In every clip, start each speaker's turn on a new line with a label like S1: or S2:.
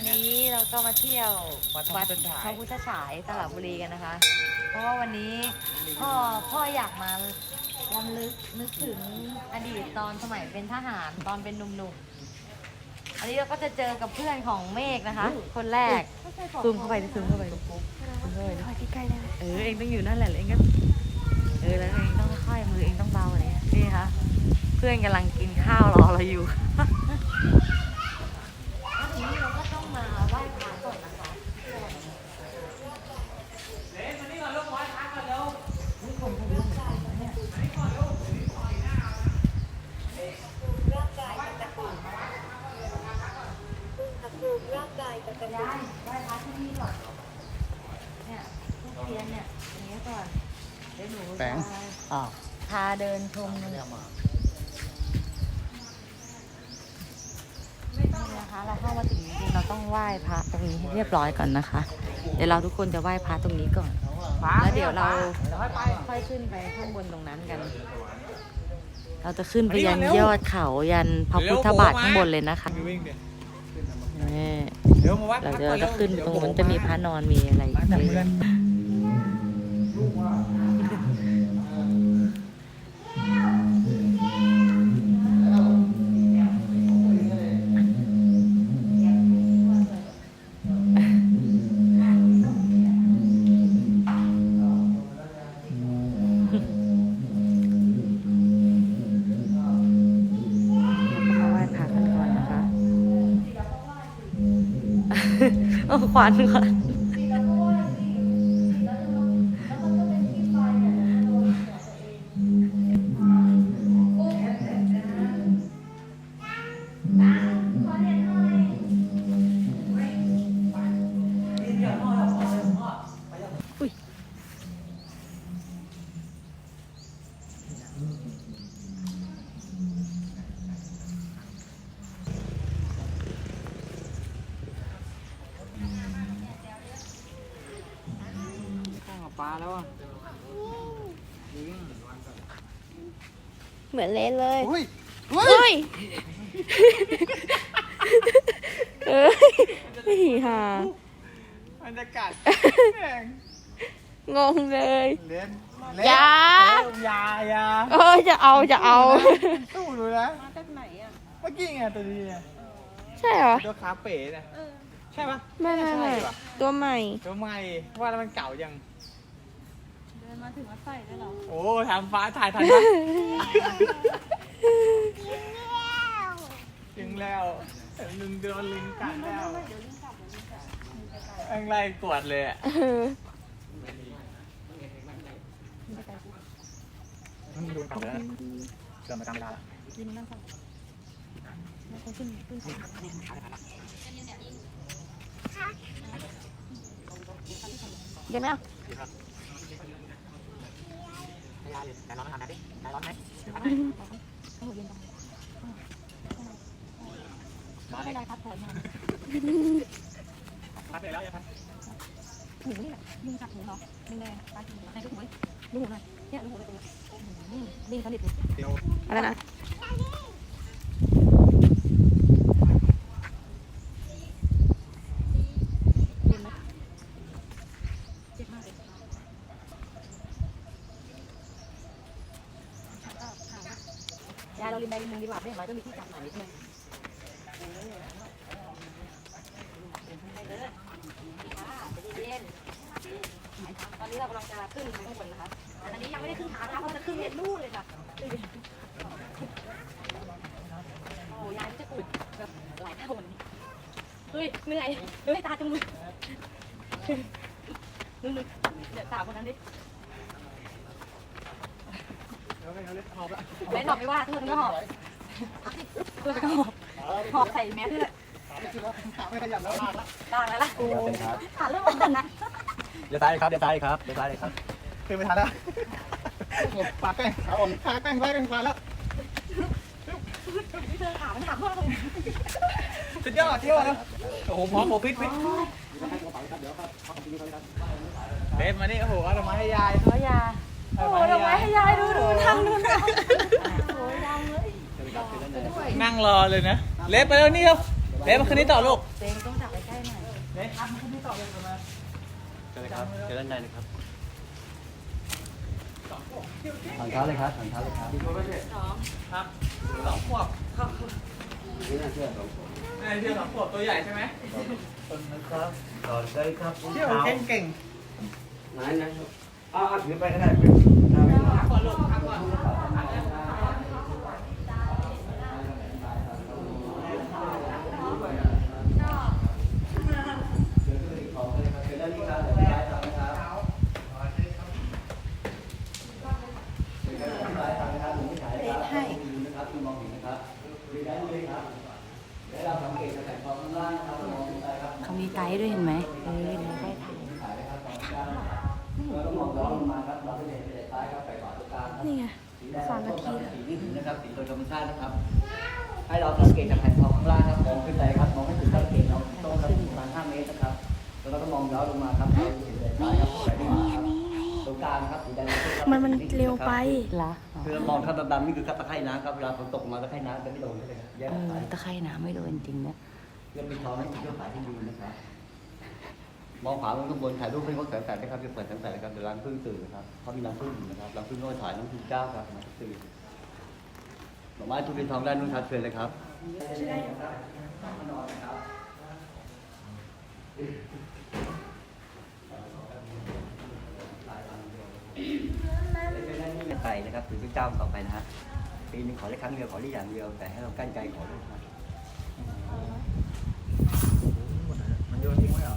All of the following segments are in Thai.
S1: วันนี้เราก็มาเที่ยว
S2: วัด
S1: วัด
S2: ต้นฉาย
S1: พระพุทธฉายสระบุรีกันนะคะ เพราะว่าวันนี้พ่อพ่ออยากมาลำลึกนึกถึงอดีตตอนสมัยเป็นทหารตอนเป็นหนุ่มๆ อันนี้เราก็จะเจอกับเพื่อนของเมฆนะคะ คนแรกซูมเข้าไปซูมเข้าไปซูมเข้าไป
S3: ไปใกล้ๆได้ไหม
S1: เออเองต้องอยู่นั่นแหละแล้วเองก็เออแล้วเองต้องค่อยมือเองต้องเบาอะไรเงี้ยนี่ค่ะเพื่อนกำลังกินข้าวรอเราอยู่ ทีนี้เราก็ต้องมาไหว้พระก่อนนะคะไหว้พระที่นี่ก่อน เนี่ยทุกเทียนเนี่ยอย่างเงี้ยก่อน เดี๋ยวหนู
S2: แสง
S1: จะ
S2: อ้าว
S1: พาเดินชม
S2: ไม่
S1: นี่
S2: ได้เอามา
S1: นะคะ เราเข้ามาถึงจริงๆเราต้องไหว้พระตรงนี้ให้เรียบร้อยก่อนนะคะ เดี๋ยวเราทุกคนจะไหว้พระตรงนี้ก่อน แล้วเดี๋ยวเราค่อยขึ้นไปข้างบนตรงนั้นกัน เราจะขึ้นไปยันยอดเขายันพระพุทธบาทข้างบนเลยนะคะ
S2: วิ่งดิ
S1: นี่
S2: เดี๋ยวมาวัด
S1: เราเดี๋ยวเราจะขึ้นตรงนู้นจะมีพระนอนมีอะไรอีกเยอะแยะเรา โอ้ควันค่ะนอุ้ย
S2: ข้างกับปลาแล้วอะวิ่ง
S3: เหมือนเลนเลย
S2: อุ้ย
S3: เฮ้ยเอ้ยไม่ห่า
S2: มันจะกัดแม่ง
S3: งงเลย
S2: เล่น
S3: อย่า
S2: เล่นอยาอยา
S3: เออ จะเอาจะเอา
S2: สู้ดูนะ มาจากไหนอะเมื่อกี้ไงตัวนี้เนี่ย
S3: ใช่เหรอ
S2: ตัวขาเป๋เนี่ยใช่ปะ
S3: ไม่ไม่ไม่
S2: ใช่ปะ
S3: ตัวใหม่
S2: ตัวใหม่ว่าแล้วมันเก่ายัง
S1: เดินมาถึงวัดใส่ได้หรอ
S2: โอ้ทำฟ้าถ่ายทันปะจึงแล้วลึงโดนลิงกัดแล้วแม่งไล่กวดเลยอะ
S3: เออ
S2: มันโดนกัดแล้วเกิดมาตามเวลาแล้ว
S3: เดี๋ยวไหมอะ
S2: แต่ร้อนทำนะดิแต่ร้อนไหมมาเลย
S1: ได้พักผ่อนมา
S2: พัดไปแล้วยังพัด
S1: หมูนี่แหละยุงกัดหมูเนาะแดงๆตากินในลูกหมูดูหมูหน่อย เนี่ยดูหมูเลยตรงนี้ดิ้นสนิทเลย
S2: เรียว
S3: อะไรนะ
S1: เจ็บไหมเจ็บมากเลยยาเราลิมไปนมึงดีกว่าไม่ไหวต้องมีที่จับหน่อยนิดนึงตอนนี้เรากำลังจะขึ้นไปข้างบนนะคะแต่ตอนนี้ยังไม่ได้ขึ้นขานะคะเพราะจะขึ้นเห็นนู่นเลยค่ะโอ้ยายจะปวดแบบหลายเท่าวันนี้เฮ้ยเหนื่อยเฮ้ยตาจมูกนึกนึกเดี๋ยวตาคนนั้นดิ
S2: เดี๋ยวไปเอาเล็บพอละ
S1: แม่หอบไม่ว่าเธอก็หอบเธอก็หอบห อบใส่แมสด้วย
S2: ไม่ขยับแล้วละ
S1: ตาแล้วล่ะขาเริ่มอ่อนนะ
S4: เดี๋ยวซ้ายเลยครับเดี๋ยวซ้ายเลยครับเดี๋ยวซ้ายเลยครับ
S2: ขึ้นไม่ทันแล้วปากแป้งขาอ่อนขาแป้งซ้ายแป้งขวาแล้ว
S1: เธอขามันหักมากเลย
S2: สุดยอดเที่ยวแล้วโอ้โหพร้อมโอ้พิษพิษเล็บมานี่โอ้โหเอาดอกไม้ให้ยาย
S1: ขอยาโอ้ยดอกไม้ให้ยายดูดูทำดูนะโอ้ยยาวเลย
S2: นั่งรอเลยนะ เล็บไปแล้วนี่เร็วเล็บมาคืนนี้ต่อลูก
S1: เจงต้องจับไปใกล้
S4: เจอเลยครับเจอด้านในเลยครับถอนเท้าเลยครับถอนเท้าเลยครับนี่น่าเชื่อสองขวบ
S5: เที่ยวสองขวบตัวใหญ่ใช่ไหม
S4: ต้นนะครับถอนเลยครับ
S5: เที่ยวเก่งเก่ง
S4: ไหนไหนอ้าวถือไปก็ได้
S5: พักก่อนลูกพักก่อน
S4: ให้นะครับคุณมองเห็นนะครับดูได้เลยครับแล้วเราสังเกตจากแผ่นทองข้างล่างนะครับมองขึ้นไปครับ
S1: เขามีไกด์ด้วยเห็นไหม
S6: เออเดี๋ยวไปถ่าย
S4: แล้วก็มองย้อนลงมาครับเราจะเห็นไปซ้ายครับไปขวาตรงกลางครับ
S1: นี่ไง
S4: สีแดงสามนาทีสีที่ถึงนะครับสีโดยธรรมชาตินะครับ ให้เราสังเกตจากแผ่นทองข้างล่างครับมองขึ้นไปครับมองให้ถึงสังเกตเราต้องครับประมาณ5เมตรนะครับ แล้วเราก็มองย้อนลงมาครับเราเห็นไปซ้ายครับไปขวาครับตรงกลางครับสีแดงครับ
S1: มันมันเร็วไป
S6: เหรอ
S4: คือเรามองครับดำๆนี่คือครับตะ ไคร่น้ำครับเวลาฝนตกมาตะไคร่น้ำจะไม่โดนเลยครับแยก
S1: เอ
S4: สา
S1: อยตะไคร่น้ำไม่โดนจริงนะ
S4: เรื่องมีทองให้เรื่องสายที่ดีนะครับมองขวาลงข้างบนถ่ายรูปให้เขาแสงแสงนะครับจะเปิดแสงแสงนะครับเดี๋ยวรังพึ่งตื่นนะครับเขามีรังพึ่งอยู่นะครับรังพึ่งก็ถ่ายน้ำพึ่งเจ้าครับมาตื่นดอกไม้ทุกเป็นทองด้านนู้นครับเชิญเลยครับไก่นะครับถือเป็นเจ้าต่อไปนะฮะ ปีหนึงขอได้ครั้งเดียวขอได้อย่างเดียว แต่ให้เรากั้นใจขอด้วยครับ
S5: มันโยนทิ้งไว้เหรอ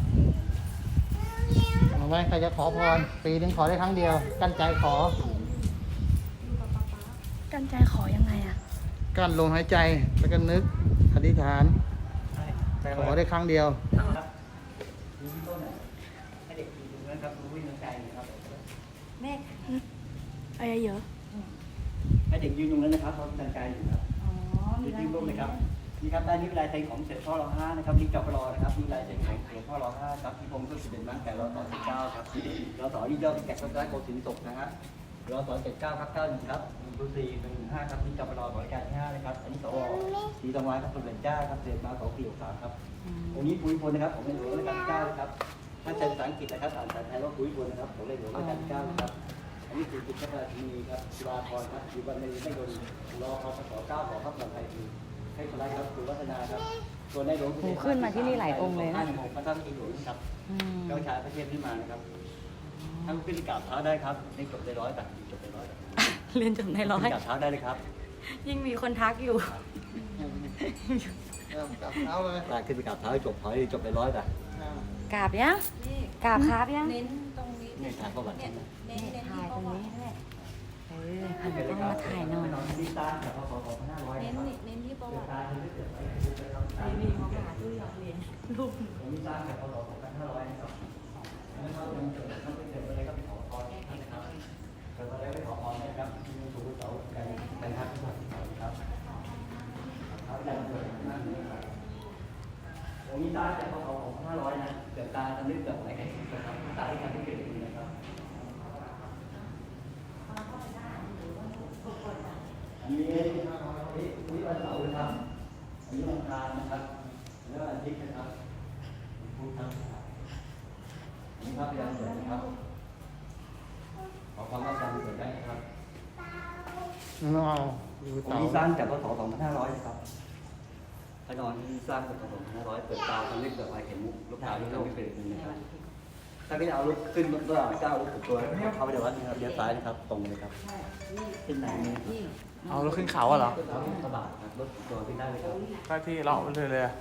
S7: เอาไว้ใครจะขอพร ปีนึงขอได้ครั้งเดียว กั้นใจขอ
S1: กันใจขอยังไงอะ
S7: กั้นลมหายใจ แล้วก็นึก อธิษฐานขอได้ครั้งเดียว
S4: ดูที่ต้นน่ะให้เด็กดูตรงนั้นครับดูวิ่งน้ำใจนะครับ
S6: แม่
S1: อะไรเยอะ
S4: ให้เด็กยืนตรงนั้นนะครับเขาตั้งใจอยู่ครับ
S6: อ๋อ
S4: ยืนยืนลงเลยครับนี่ครับด้านนี้เป็นลายเซ็นของเสด็จพ่อรอห้านะครับนี่จอบรอนะครับนี่ลายเซ็นของเสด็จพ่อรอห้าครับที่ผมก็สิบเอ็ดมั้งแต่เราต่อสิบเก้าครับเราต่อนี่ยอดแกะก็ได้โกสินตกนะฮะเราต่อเจ็ดเก้าครับเก้าหนึ่งครับหนึ่งตัวสี่หนึ่งห้าครับนี่จอบรอของรายการที่ห้านะครับอันนี้สวสีตะวันครับเป็นเหรียญเจ้าครับเสด็จมาสองปีหกสามครับองค์นี้ปุ้ยพลนะครับผมในหลวงรัชกาลที่เก้านะครับถ้าใช้ภาษาอังกฤษนะครับอ่านภาษาไทยว่าปุ้ยพลนะครับผมในหลวงรัชกาลที่เก้านะครับ อันนี้คือจุดพระราชินีครับจุฬาภรณ์ครับอยู่วันในไม่โดนรอพศเก้าของพระปลอดภัยดีให้คนรักครับคุณวัฒนาครับส่วนในหลวง
S6: โหขึ้นมาที่นี่หลายองค์เลยนะ
S4: ห้าหนึ่งหกพระเจ้าที่หลวงครับ
S6: อืม
S4: เจ้าชายพระเทพที่มานะครับท่านขึ้นกราบเท้าได้ครับนี่จบได้ร้อยแต่จบได้ร้อยแต่
S6: เรียนจบในร้อย
S4: ขึ้นกราบเท้าได้เลยครับ
S6: ยิ่งมีคนทักอยู่
S7: เอาเลย
S4: ได้ขึ้นไปกราบเท้าให้จบเท้าให้จบได้ร้อยแต่
S6: กราบยังกราบครับยัง
S2: เน้นตรง นี้
S4: นี่างประวัติ
S2: เนี่ย
S6: ถ่ายตรงนี้แหละเออหันกล้องมาถ่ายหน่อย
S4: ดีตาแต่พศสองพันห้าร้อย
S2: เน้นเน้นที่ประวัติ
S4: ไม่เกิดไป
S6: มีเขาหาตู้หยอดเหรียญรูป
S4: ผมมีสร้าแต่พศ2500นห้าร้อยนะครับแล้วเขาเป็นเกิดเขาเป็นเกิดอะไรก็ไปขอพรนะครับเกิดอะไรไปขอพรนะครับที่มีสูงเสากันกันทักทุกคนครับครับแต่เกิดนั่นนะครับผมมีสร้าแต่พศ2500นห้าร้อยนะเกิดตาทำนึกเกิดอะไรกันนะครับตาที่ทำให้เกิดขึ้นนะครับ อันนี้นี่วันเสาร์นะครับอันนี้วันอังคารนะครับ แล้ววันอาทิตย์นะครับพุทธครับอันนี้ครับพยานเกิดนะครับ ขอความรับการเกิดได้นะครับ
S7: เอาดู
S4: ผม
S7: เต่า
S4: ที่สร้างจากพศ2500นะครับพระนอนที่สร้างจากพศ2500เปิดตาทำให้เกิดอะไรเห็นลูกตาที่เราไม่เคยเห็นนะครับ ถ้าพี่เอาลุกขึ้นเมื่อเก้าลุกถึงตัวเข้าไปในวัดนะครับเลี้ยวซ้ายนะครับตรงเลยครับขึ้นไหนนี่
S5: เอาแล้วขึ้นเขาอะเหรอ
S4: ครับกระบะครับรถตัวขึ้นได้เลยครับ
S5: ก็ที่เลาะไปเลยเลยอะ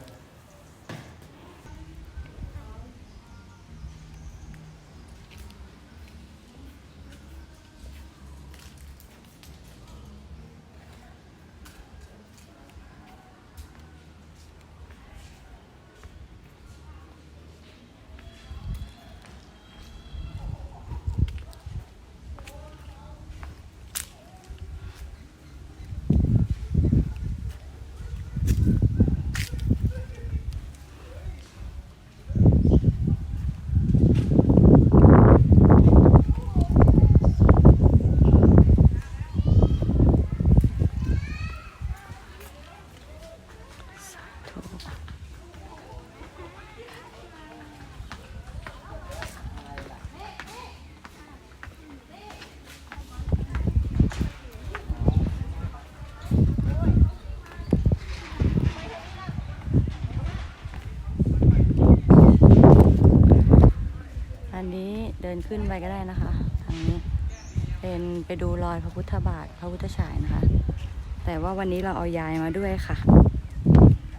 S8: ขึ้นไปก็ได้นะคะทางนี้เป็นไปดูรอยพระพุทธบาทพระพุทธฉายนะคะ แต่ว่าวันนี้เราเอายายมาด้วยค่ะ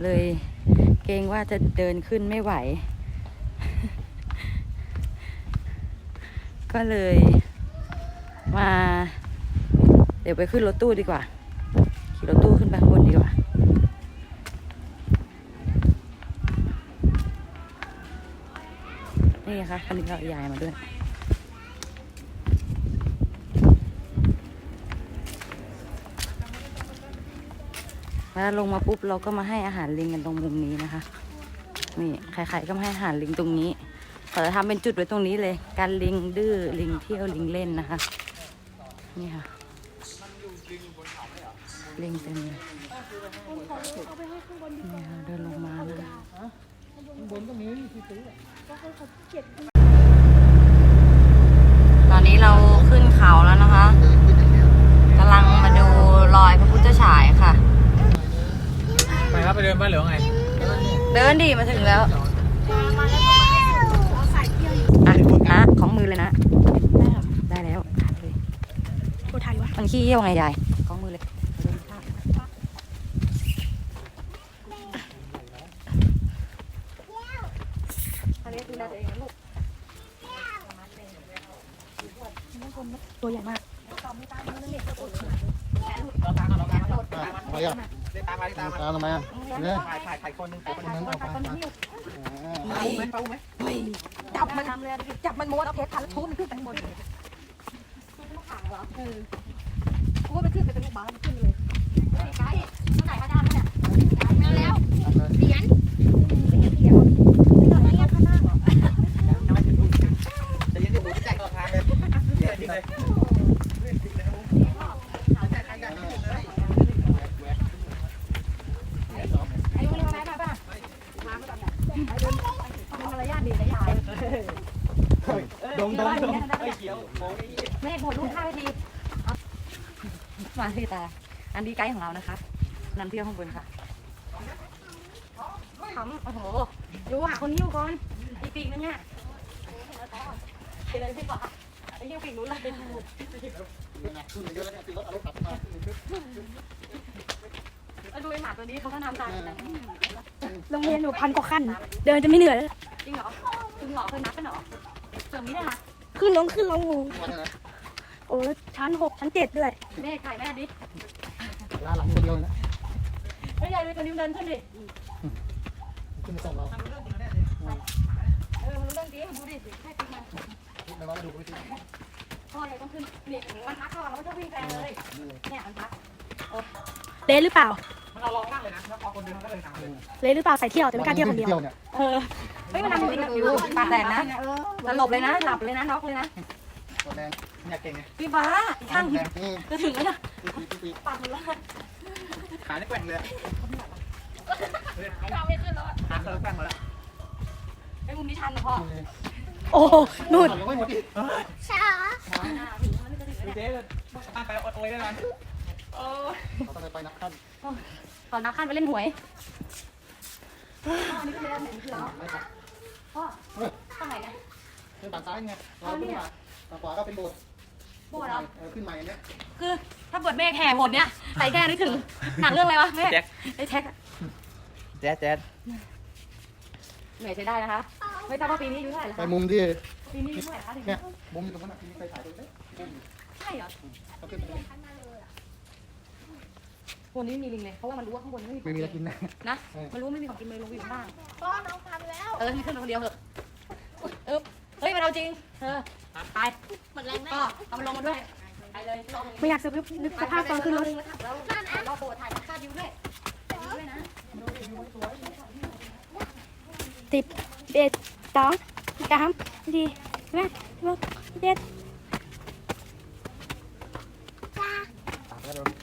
S8: เลยเกรงว่าจะเดินขึ้นไม่ไหว ก็เลยมา เดี๋ยวไปขึ้นรถตู้ดีกว่า ขี่รถตู้ขึ้นไปข้างบนดีกว่านี่นะคะคันนี้เราเอายายมาด้วย แล้วลงมาปุ๊บเราก็มาให้อาหารลิงกันตรงมุมนี้นะคะ นี่ใครๆก็มาให้อาหารลิงตรงนี้เขาจะทำเป็นจุดไว้ตรงนี้เลย การลิงดื้อลิงเที่ยวลิงเล่นนะคะ นี่ค่ะลิงเต็มเลยนี่ค่ะเดินลงมานะคะ
S7: บนตรงนี้ที่ซื้อ
S1: ตอนนี้เราขึ้นเขาแล้วนะคะกำลังมาดูรอยพระพุทธฉายค่ะ
S2: ไปครับไปเดินบ้านหรือว่าไง
S1: เดินดิมาถึงแล้วอะนะของมือเลยนะ ได้แล้วถ่ายเลย
S8: โทรไทยวะ
S1: มันขี้เยี่ยวไงยายของมือเลยอันนี้ดูแลตัวเองนะลูก
S8: ตัวใหญ่มาก
S7: ไปอะ
S2: ตา มมาตามมา
S7: ตามทำไมอะเนี่ย
S2: ถ่ายถ่ายถ่ายคนหนึงคนห
S7: คน
S2: นึง
S7: นั้นออกไป
S2: เอาไหมเอาไหม
S1: จับมันจับมันม้วนเอาเพชรพันแล้วชูมันขึ้นไปข้างบนกูว่ามันขึ้นไปเป็นลูกบาสมันขึ้นเลยไอ้ไก่มันไหนมาดามเนี่ยมาแล้วเหรียญ
S2: จะยืนอยู่แจกต่อทางเลยเดี๋ยวทิ้งเลย
S1: ไอ้ลูกนี่มาไหมป่ะมาไม่ต้องเนี่ยไอ้เดินเป็นมารยาทดีนะยาย
S2: ดงดงดงไอ้เขียวโมนี่
S1: ไม่ให้โผล่ลูกท่าไปทีมาสิตา อันนี้ไกด์ของเรานะคะนำเที่ยวข้างบนค่ะทำโอ้โหดูอะคนยิ้วก่อนอีปีกนึงเนี่ยไปเลยพี่ป๋าไอ้ยิ้วปีกนู้นเลย
S7: ขึ้นเยอะ
S1: ดูไอ้หมาตัวนี้เขาก็ทำตาม
S8: โรงเรียนหนูพันกว่าขั้น เดินจะไม่เหนื่อย
S1: จริงเหรอจริงเหรอเคยนับกันเหรอ เสริมนี้ได้นะ
S8: ขึ้นลงขึ้นลง
S7: วันนี้นะ
S8: โอ้แล้วชั้นหกชั้นเจ็ดด้วย
S1: แม่ไข่แม่ดิ
S7: ร้านหลังคนเดียวนะ
S1: ไม่ใหญ่เลยตัวนี้เดินขึ้นดิ
S7: ขึ้นมาส่งเรา
S1: เออมันเรื่องดีดูดิให้ปีกมัน
S7: ในบ้านดูไปที่
S1: พ่อเลยต้องขึ้นนี่มันพักก่อนแล้วมันจะวิ่งแรงเลยเนี่ยมันพัก
S8: เละหรือเปล่า
S2: มัน เอาลองนั่งเลยนะแล้วพอคนเดินก็เลยนั่งเลย
S8: เละหรือเปล่าใส่เที่ยวแต่ไม่กล้าเที่ยวคนเดียว
S7: เนี่ย
S8: เออ
S1: เฮ้ยมันทำอยู่อยู่ปากแตกนะสลบเลยนะ หลับเลยนะน็อกเลยนะ
S7: ตัวแดง
S2: อยากเก่งไง
S1: พี่ฟ้าอีกข้าง
S7: แดงนี่
S1: จะถึงแล้วนะ
S7: ปีปีปี
S1: ปากมันละ
S2: ขาได้แกว่งเลย
S1: ข้าวไม่ขึ้นแล้ว
S2: ขาเธอแกว่งมาแล้ว
S1: ไอ้มุมนี้ชันพ่อ
S8: โอ้โหนู่น
S7: ยังไม่หมดอีก
S2: ดูเจ๊เลยตามไปอดโอยได้ไหมโอ้
S7: เราต้องไปนับขั้น
S1: ตอนนับขั้นไปเล่นหวยอันนี้เป็นเล่นไหนคือแล้วพ่อข้างไหนเนี่ย
S7: ขึ้นฝั่งซ้ายไงเราขึ้นมาฝั่งขวาก็เป็นโบสถ์
S1: โบดเหรอ
S7: เออขึ้นใหม่เนี่ย
S1: คือถ้าเปิดเมฆแห่หมดเนี่ยใส่แค่นึกถึงหนังเรื่องอะไรวะแม่
S2: แจ็ค
S1: ไอ้แท็ก
S2: แจ๊ดแจ๊ด
S1: เหนื่อยใช้ได้นะคะไม่ทราบว่าปีนี้อายุเท่าไหร่แล้ว
S7: ไป
S1: คะ
S7: มุมที่
S1: ปีนี้อายุเท่าไหร่คะถึง
S7: เนี่ยมุมอยู่ตรงนั้นที่มีไฟฉายตรงนี้
S1: ใช่เหรอ
S7: ก็ขึ้นไปเลย
S1: บนนี้มีลิงเลย เพราะว่ามันรู้ว่าข้างบนไม่มี
S7: ไม่มีอะไรกินนะ
S1: นะมันรู้ว่าไม่มีของกินเลยลงไปอยู่ข้างล่าง พ่อน้องพันแล้วเออให้ขึ้นมาคนเดียวเถอะเออเฮ้ยมันเอาจริง เออไปหมดแรงก็เอามันลงมาด้วย ไปเลยลง
S8: ไม่อยากจะนึกสภาพตอนขึ้นรถ
S1: แล้วเราโปรดถ่ายคาดยิ้วด้วยยิ้วด้วยนะ
S8: สิบเอ็ดสองสามสี่ห้าหกเจ็ดร้อนว้าว
S2: เที่ยวมาที่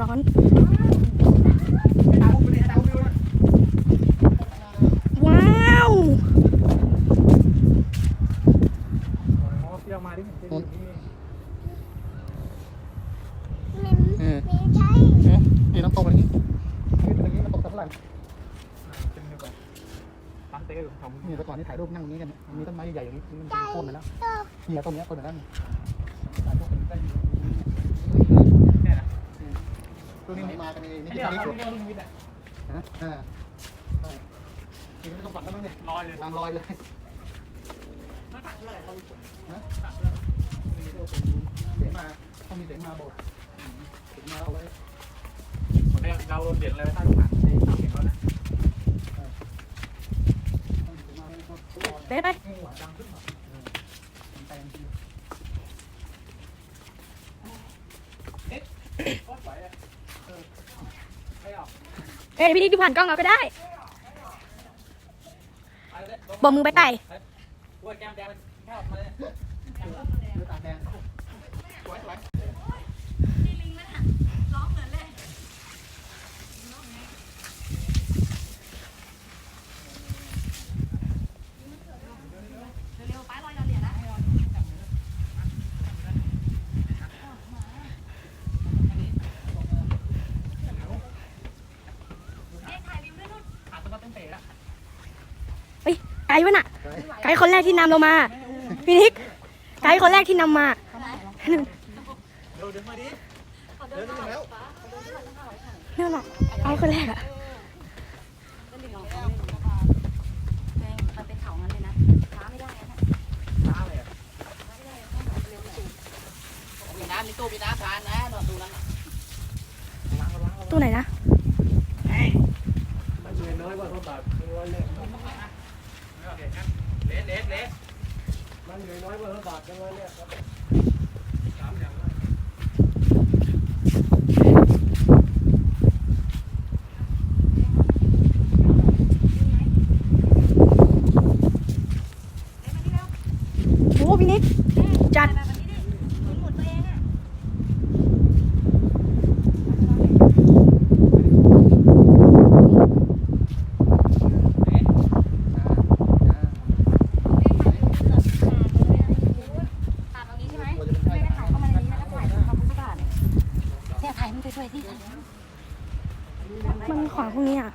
S2: ผม
S7: นู้น
S9: มัน
S7: เออ
S9: ไม่ใช่
S7: นี่น้ำตกแบบนี้ขึ้นไปตรงนี้มันตกสำหรับไหร่
S5: เป็นเดียวกันตั้งเต้ทำ
S7: นี่แต่ก่อนนี่ถ่ายรูปนั่งอย่างนี้กัน มีต้นไม้ใหญ่ๆอย่างนี้มันโค่นไปแล้วเนี่ยต้นเนี้ยต้นนั้นถ่ยรูปกันได้อยู่
S5: เนี่ยนะ
S7: ตัวนี้มากันเองนี่
S5: นี่
S7: ที่
S5: เดี๋ยว
S7: ที่สุด
S5: เราต้องวิทย์อะ
S7: นะอ่าใช่นี่ไม่ต้องปัดแล้วมั้งเนี่ย
S5: ลอยเลย
S7: ตามรอยเลยฮะเสียงมาต้องมีเสียงมาบอกเสียงมาเอาไว้
S5: ผมได้เราโดนเด่นเลยตั้งฐานในสามเห็นแล้วนะ
S7: ต้องมีเสียงมาไว้ก่อน
S1: เบ๊ไป
S5: ดังขึ้นมา
S7: แต่งที
S5: ก็ไหวอะเออไม่เอา
S2: เอ้ยพี่นิกดูผ่านกล้องเราก็ได้บอกมือไปไต่
S5: ปวดแก้มแดงมันแค่ออกมาเลย
S7: เลือดตาแดงสวยสวย
S5: ขาดสะบัดตั้งเตะละ
S2: เฮ้ยไก ด์วะน่ะ ไกด์คนแรกที่นำเรามาพี่นิก ไกด์คนแรกที่นำมา
S5: เดี๋ยวเดินมาดิ
S2: นั่นแหละไกด์คนแรกอะ
S1: มันเป็นเขางั้นเลยนะช้าไม่ได้นะ
S5: ช้าเลยอะ
S1: มีน้ำมีตู้มีน้ำทานนะนอนดูนั้น
S2: ตู้ไหนนะ
S5: มัน เหนื่อยน้อยกว่าเขาบาดร้อยเลสเลสเลสมันเหนื่อยน้อยกว่าบาบาดร้อยเลยครับสามอย่าง
S2: โอ้พี่นิด
S1: ถ่ายตรงนี้ใช่ไหมไม่ได้ถ่ายเข้ามาในนี้นะก็ถ่ายทำพุทธบาทเนี่ยถ่ายมันสวยๆสิ
S2: มันขวางพวกนี้อะ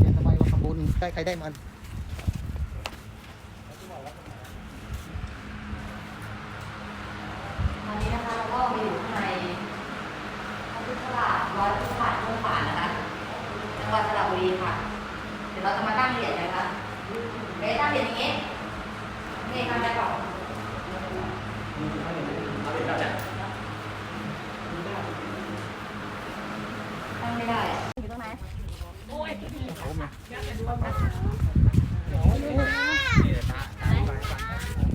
S7: เรียนทำไมว่าทำบุญได้ใค รได้มัน
S6: วันนี้นะคะเราก็มาอยู่ข้างในพระพุทธบาทร้อยพุทธบาทมุ่งฝานนะคะจังหวัดสระบุรีค่ะ เดี๋ยวเราจะมาตั้งเหรียญนะคะเอ๊ะตั้งเหรียญอย่างงี้นี่ทำได้เปล่าตั้งไม่ได้อะ
S2: อยู่ตรงไหน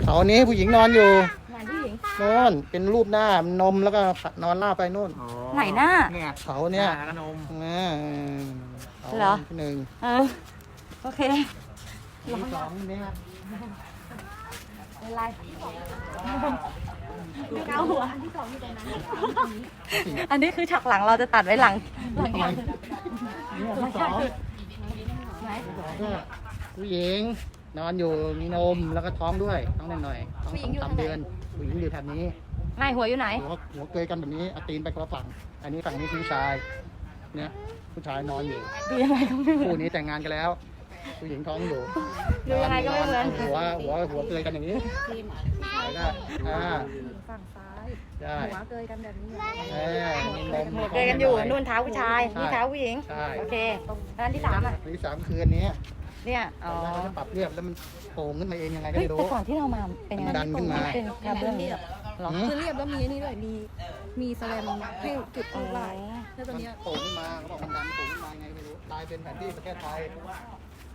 S7: เขานี้ผู้หญิงนอนอยู่
S2: งานผู้หญิง
S7: โน่นเป็นรูปหน้านมแล้วก็นอนหน้าไปโน่น
S1: ไหนหน้า
S5: เนี่ย
S7: เขาเนี่ย
S5: ขนม
S7: เขา
S1: เหรอ
S7: หนึ่ง
S1: เออโอเค
S7: สองเนี่ย
S1: เป็นไร
S2: เกาหัว
S1: อันนี้คือฉากหลังเราจะตัดไว้หลังหลัง
S7: ทำไมเนี่ยที่สอง
S1: ไหน
S7: ก็ผู้หญิงนอนอยู่มีนมแล้วก็ท้องด้วยท้องหน่อยๆท้องสองสามเดือนผู้หญิงอยู่แถบนี้
S1: ไหนหัวอยู่ไหน
S7: หัวหัวเกยกันแบบนี้เอาตีนไปคนละฝั่ง อันนี้ฝั่งนี้คือผู้ชาย เนี่ยผู้ชายนอนอยู่
S1: ดูยังไงก็ไม่เหมือน
S7: คู่นี้แต่งงานกันแล้ว ผู้หญิงท้องอยู่
S1: ดูยังไงก็ไม่เหมือน
S7: หัวหัวหัวเกยกันอย่างนี้แล้วก็อ่า
S2: ฝั่งซ้าย
S7: ได้
S2: หัวเกยกันแบบนี้
S7: เออมีนม
S1: หัวเกยกันอยู่
S7: ท้งห
S1: นู่นเท้าผู้ชายนี่เท้าผู้หญิง
S7: ใช่
S1: โอเคแล้วอันที่สามอะ
S7: อันที่สามคืนนี้
S1: เนี่ยอ๋อ
S7: แล้วเราจะปรับเรียบแล้วมันโป่งขึ้นมาเองยังไงก็
S1: เฮ้ย
S7: ไม่รู้
S1: แต่ก่อนที่เรามาเป็นยังไง
S7: มันดันขึ้นมา
S1: เป็นกระเบื้องเหรอ
S7: หืม
S2: คือเรียบแล้วมีนี่ด้วยมีมีแสลมให้จุด
S1: อ๋
S2: ลู
S1: อก
S2: ลายแล้วตอนเนี้ย
S7: โป่งขึ้นมาเขาบอกมันดันโป่งขึ้นมายังไงก็ไม่รู้กลายเป็นแผนที่ประเทศไทย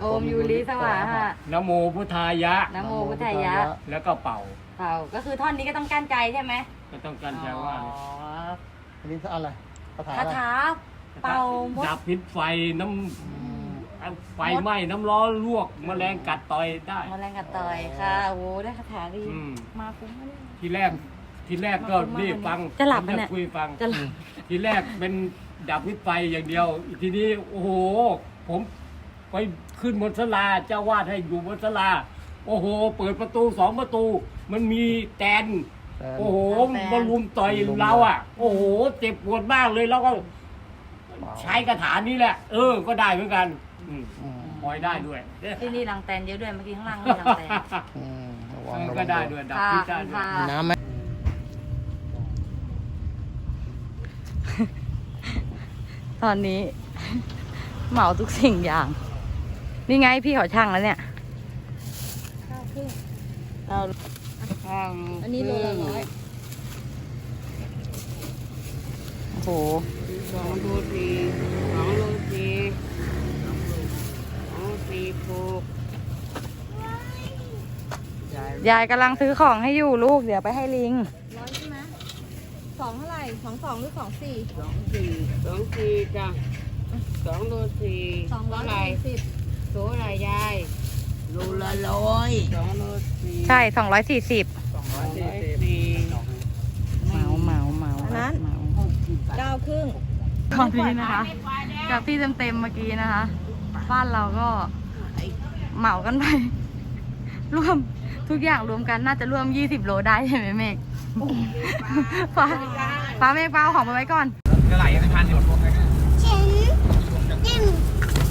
S5: โอมยูริสวาหะนโมพุทธายะ
S1: นะโมพุทธายะ
S5: แล้วก็เป่า
S1: เปล่าก็คือท่อนนี้ก็ต้องกั้นใจใช่ไหม
S5: ก็ต้องกั้นใจว่า
S1: อ๋อ
S7: อันนี้อะไรคาถา
S1: คา
S7: อะไร
S1: ถาเป่ามด
S5: ดับพิษไฟน้ำไฟไหม้น้ำร้อนลวกแมลงกัดต่อยได้
S1: แมลงกัดต่อยค่ะโอ้โหได้คาถาดี
S5: อืม
S1: มาคุ้มมากเลย
S5: ทีแรกทีแรกก็รีบฟัง
S1: จะหลับไหม
S5: ผม
S1: เนี่ย
S5: คุยฟัง
S1: จะหลับ
S5: ทีแรกเป็นดับพิษไฟอย่างเดียว ทีนี้โอ้โห ผมไป ขึ้นบนศาลาเจ้าวาดให้อยู่บนศาลา โอ้โห เปิดประตูสองประตู มันมีแตน
S7: แต่
S5: โอ้โหมารุมต่อยเราอะ โอ้โห เจ็บปวดมากเลยแล้วก็ใช้คาถานี้แหละ เออ ก็ได้เหมือนกันอืม
S7: อืม
S5: พลอยได้ด้วย
S1: ที่นี่รังแตนเยอะด้วยเมื่อกี้ข้างล่างมีรังแตน
S7: อืมระ
S5: เอ
S7: วัง
S5: อ
S7: ระวัง
S5: ก็ได้ด้วยดับ
S1: ค่ะ
S5: พิษได้ด้วย
S1: ค่ะ
S7: มีน้ำไหม
S1: ตอนนี้ เหมาทุกสิ่งอย่าง นี่ไงพี่เขาช่างแล้วเนี่ยเราอันนี้โลละร้อยโอ้โห
S10: สองโลสี่สองโลสี่สองสี่หก
S1: ยายกำลังซื้อของให้อยู่ลูกเดี๋ยวไปให้ลิง
S2: ร้อยใช่ไหมสองเท่าไหร่สองสองหรือสองสี่
S10: สองสี่สองสี่จ้ะสองโลสี่
S2: สองร้อย
S10: เท่าไหร่
S2: สี่สิบ
S10: โลอะไรยาย โลละร้อยสองโลสี่
S1: ใช่สองร้อยสี่สิบ
S10: สองร้อยสี่
S1: เหมาเหมาเหมา
S2: อันนั้น
S1: เหมา
S2: เก้าครึ่ง
S1: ตอนนี้นะคะกับพี่เต็มๆเมื่อกี้นะคะ บ้านเราก็เหมากันไป รวมทุกอย่างรวมกันน่าจะรวม 20 โลได้ใช่ไหมเมกฟ้าฟ้าเมฆฟ้าเอาของมาไว้ก่อน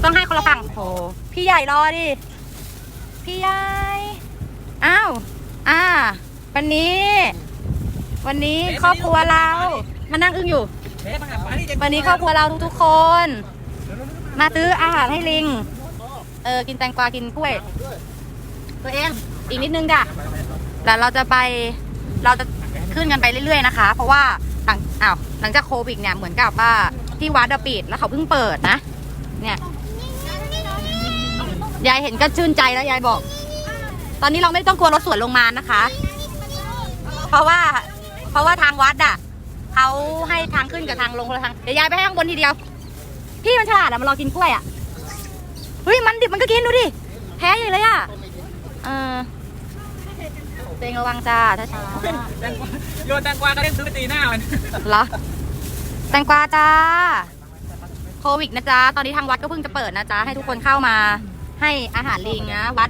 S1: ต้องให้คนละฝั่งโอ้พี่ใหญ่รอดิ พี่ใหญ่ อ้าว อ่า วันนี้ วันนี้ครอบครัวเรา มานั่งอึ้งอยู่วันนี้ครอบครัวเราทุกๆคน มาซื้ออาหารให้ลิง เออ กินแตงกวา กินกล้วย ตัวเอง อีกนิดนึงจ้ะแล้วเราจะไป เราจะขึ้นกันไปเรื่อยๆนะคะ เพราะว่าหลังอ้าว หลังจากโควิดเนี่ย เหมือนกับว่าที่วัดอะปิด แล้วเขาเพิ่งเปิดนะ เนี่ย ยายเห็นก็ชื่นใจแล้วยายบอก ตอนนี้เราไม่ต้องกลัวรถสวนลงมานะคะ เพราะว่า เพราะว่าทางวัดอะเขาให้ทางขึ้นกับทางลงคนละทางเดี๋ยวยายไปให้ข้างบนทีเดียว พี่มันฉลาดอะมันรอกินกล้วยอะเฮ้ยมันดิบมันก็กินดูดิแพ้ใหญ่เลยอะเออเตงระวังจ้าถ้าช้า
S11: โยนแตงกวาก็เล่นซื้อไปตีหน้ามัน
S1: เหรอแตงกวาจ้าโควิดนะจ๊ะ ตอนนี้ทางวัดก็เพิ่งจะเปิดนะจ๊ะ ให้ทุกคนเข้ามา ให้อาหารลิงนะวัด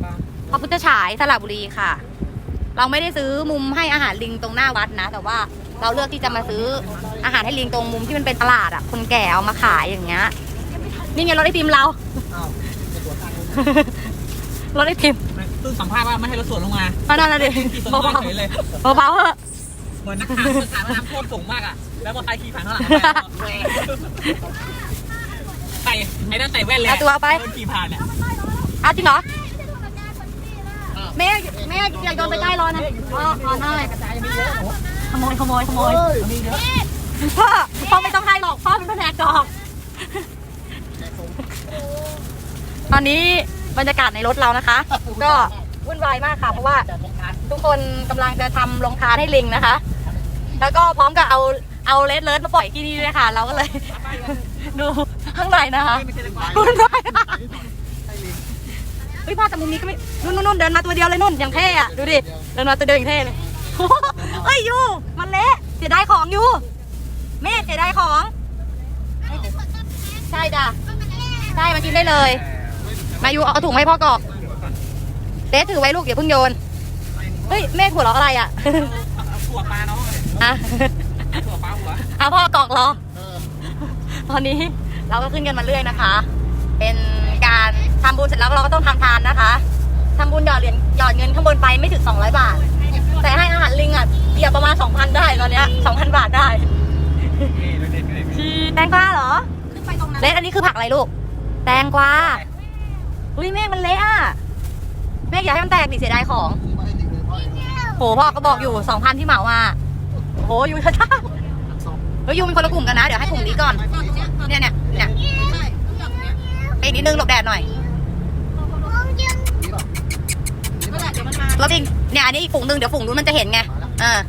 S1: พระพุทธฉายสระบุรีค่ะ เราไม่ได้ซื้อมุมให้อาหารลิงตรงหน้าวัดนะ แต่ว่าเราเลือกที่จะมาซื้ออาหารให้ลิงตรงมุมที่มันเป็นตลาดอะ คนแก่เอามาขายอย่างเงี้ยนี่ไงรถไอติมเรารถไอติม
S11: ตู้สัมภาษณ์ว่าไม่ให้รถสวนลงมา
S1: เอานั่นน่ะดิ
S11: ขี่สวน
S1: เบา
S11: มาเฉยเลย
S1: ๆเบาๆเถอะ
S11: เหมือนนักข่าวเมื่อข่าวว่าน้ำท่วมสูงมากอะ แล้วมอเตอร์ไซค์ขี่ผ่านข้างหลังไปใส่ไอ้นั่นใส่แว่นเลย
S1: เอาตัวเอาไป
S11: โดนขี่ผ่านเนี่ย
S1: เอาจริงเหรอแม่แม่อย่าโยนไปใกล้ร้อนนะพ่อขอหน่อยขโมยขโมยขโมยพ่อพ่อไม่ต้องให้หรอกพ่อเป็นแผนกอกตอนนี้บรรยากาศในรถเรานะคะ ก็วุ่นวายมากค่ะ เพราะว่าทุกคนกำลังจะทำโรงทานให้ลิงนะคะ แล้วก็พร้อมกับเอาเอาเลสเลิศมาปล่อยที่นี่ด้วยค่ะ เราก็เลย ดูข้างในนะคะวุ่นวาย ฮ้ยพ่อแต่มุมนี้ก็ไม่นู่นนู่นเดินมาตัวเดียวเลยนู่นอย่างเท่อะดูดิเดินมาตัวเดียวอย่างเท่เลยเฮ้ยยูมันเละเสียดายของยูแม่เสียดายของ ใช่จ้ะใช่มากินได้เลย มายูเอาถุงให้พ่อกอกเต๊ถือไว้ลูกอย่าเพิ่งโยนเฮ้ยแม่หัวเราะอะไรอะ
S11: ถั่วปลาน้องเอะถั่วปลาหัว
S1: เอาพ่อกอกรอตอนนี้เราก็ขึ้นกันมาเรื่อยนะคะ เป็น ทำบุญเสร็จแล้วเราเราก็ต้องทำทานนะคะทำบุญหยอดเหรียญหยอดเงินข้างบนไปไม่ถึง200บาท แต่ให้อาหารลิงอะเหยียบประมาณ2,000ได้ตอนเนี้ย2,000บาทได้ชีแตงกวาเหรอเละอันนี้คือผักอะไรลูก แตงกวาอุ้ยเมฆมันเละอะเมฆอย่าให้มันแตกดิเสียดายของโหพ่อก็บอกอยู่2,000ที่เหมามาโหอยู่ช้าๆเฮ้ยยูเป็นคนละกลุ่มกันนะ เดี๋ยวให้กลุ่มนี้ก่อน เนี่ยเนี่ยเนี่ยไปอีกนิดนึงหลบแดดหน่อย แล้วอีกเนี่ยอันนี้อีกฝูงหนึ่งเดี๋ยวฝูงนู้นมันจะเห็นไงเออ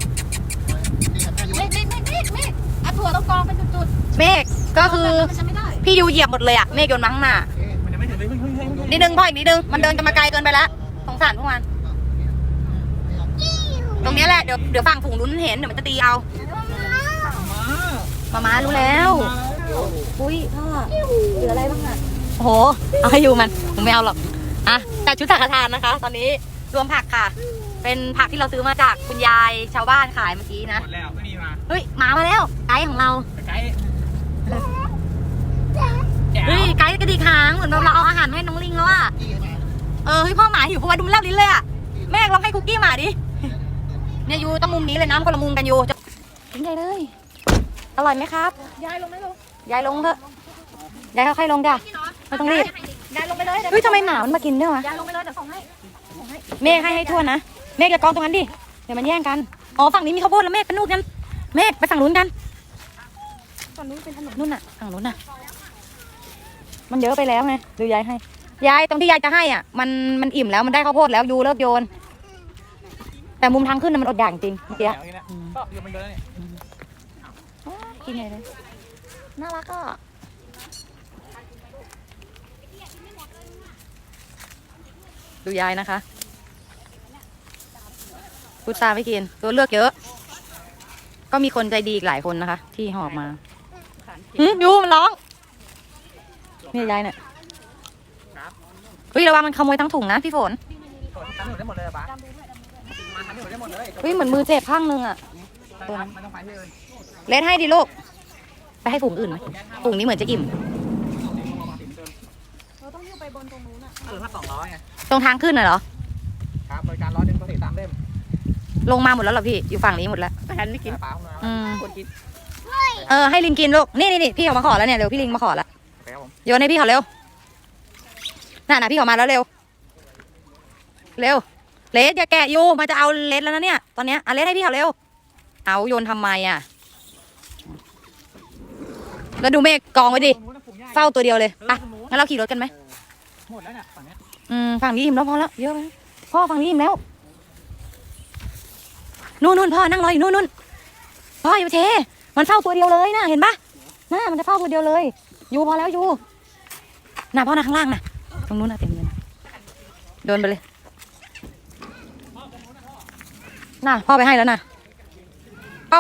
S1: เมฆเมฆเมฆเมฆอัถั่วต้องกองเป็นจุดๆเมฆก็คือพี่ยูเหยียบหมดเลยอะเมฆโยนมาข้างหน้านิดนึงพ่ออีกนิดนึงมันเดินกันมาไกลเกินไปแล้วสงสารพวกมันตรงเนี้ยแหละเดี๋ยวเดี๋ยวฝั่งฝูงนู้นเห็นเดี๋ยวมันจะตีเอามามารู้แล้วอุ้ยพ่อเหลืออะไรบ้างอะโอ้โหเอาให้อยู่มันผมไม่เอาหรอกอะแต่ชุดสังฆทานนะคะ ตอนนี้ รวมผักค่ะ เป็นผักที่เราซื้อมาจากคุณยายชาวบ้านขายเมื่อกี้นะ
S11: หมดแล้วไม่มีมา
S1: เฮ้ยหมามาแล้วไกด์ของเรา
S11: ไกด์
S1: เฮ้ยไกด์กระดิกหางเหมือนเราเอาอาหารมาให้น้องลิงแล้วอะเออเฮ้ยพ่อหมาหิวเพราะว่าดูมันแลบลิ้นเลยอะแม่ลองให้คุกกี้หมาดิ เนี่ยยูต้องมุมนี้เลยนะคนละมุมกันยูจะกินใหญ่เลย อร่อยไหมครับ ยายลงไหมลูกยายลงเถอะ ยายค่อยๆลงจ้ะไม่ต้องรีบ
S6: ยายลงไปเลยเดี๋ยว
S1: เฮ้ยทำไมหมามันมากินด้วยวะ
S6: ยายลงไปเลยเดี๋ยวส่งให้
S1: เมฆให้ให้ทั่วนะ เมฆอย่ากองตรงนั้นดิ เดี๋ยวมันแย่งกัน อ๋อฝั่งนี้มีข้าวโพดแล้วเมฆไปนู่นกัน เมฆไปฝั่งนู้นกัน ฝั่งนู้นเป็นถนนนู่นน่ะ ฝั่งนู้นน่ะ มันเยอะไปแล้วไง ดูยายให้ ยายตรงที่ยายจะให้อะ มันมันอิ่มแล้วมันได้ข้าวโพดแล้วยูเลิกโยน แต่มุมทางขึ้นน่ะมันอดอยากจริงเมื่อกี้
S11: อย่างนี้นะก็อยู่มันเดินเนี่ย
S1: กินใหญ่เลยน่ารักก็ดูยายนะคะ พุทราไม่กินตัวเลือกเยอะ ก็มีคนใจดีอีกหลายคนนะคะ ที่หอบมาหืมยูมันร้องนี่ยายเนี่ยเฮ้ยระวังมันขโมยทั้งถุงนะพี่ฝน
S11: ทำหมดได้หมดเลยป่ะมาทำหมดได้หมดเลย
S1: เฮ้ยเหมือนมือเจ็บข้างนึงอะตัวนั้น
S11: มันต้องไปที่เลย
S1: เล่นให้ดิลูกไปให้ฝูงอื่นไหมฝูงนี้เหมือนจะอิ่ม
S11: เออถ้าสองร้อยไง
S1: ตรงทางขึ้นน่ะเหรอ
S11: ครับบริการร้อยหนึ่งปกติสามเล่ม
S1: ลงมาหมดแล้วเหรอพี่ อยู่ฝั่งนี้หมดแล้ว
S11: แต่ฉันไม่กินปลาของเรา
S1: อืม
S11: คนกิน
S1: เออให้ลิงกินลูก นี่นี่นี่พี่เขามาขอแล้วเนี่ยเร็วพี่ลิงมาขอแล้ว
S11: โอเคครับผม
S1: โยนให้พี่เขาเร็วน่ะนะพี่เขามาแล้วเร็ว เร็ว เลสอย่าแกะอยู่มันจะเอาเลสแล้วนะเนี่ย ตอนเนี้ยเอาเลสให้พี่เขาเร็ว เอาโยนทำไมอะ แล้วดูเมฆกองไว้ดิ
S11: ตรงนู้นนะฝูงใหญ่
S1: เฝ้าตัวเดียวเลยไปงั้นเราขี่รถกันไหม
S11: หมดแล้วเนี่ยฝั่งเนี้ย
S1: อืมฝั่งนี้อิ่มแล้วพอแล้วเยอะไปพ่อฝั่งนี้อิ่มแล้ว นู่นนู่นพ่อนั่งรออยู่นู่นนู่นพ่ออยู่เท มันเฝ้าตัวเดียวเลยนะเห็นปะน่ามันจะเฝ้าตัวเดียวเลย อยู่พอแล้วอยู่น่ะพ่อนะข้างล่างน่ะตรงนู้นน่ะเต็มเลยนะโดนไปเลย น่ะพ่อไปให้แล้วน่ะ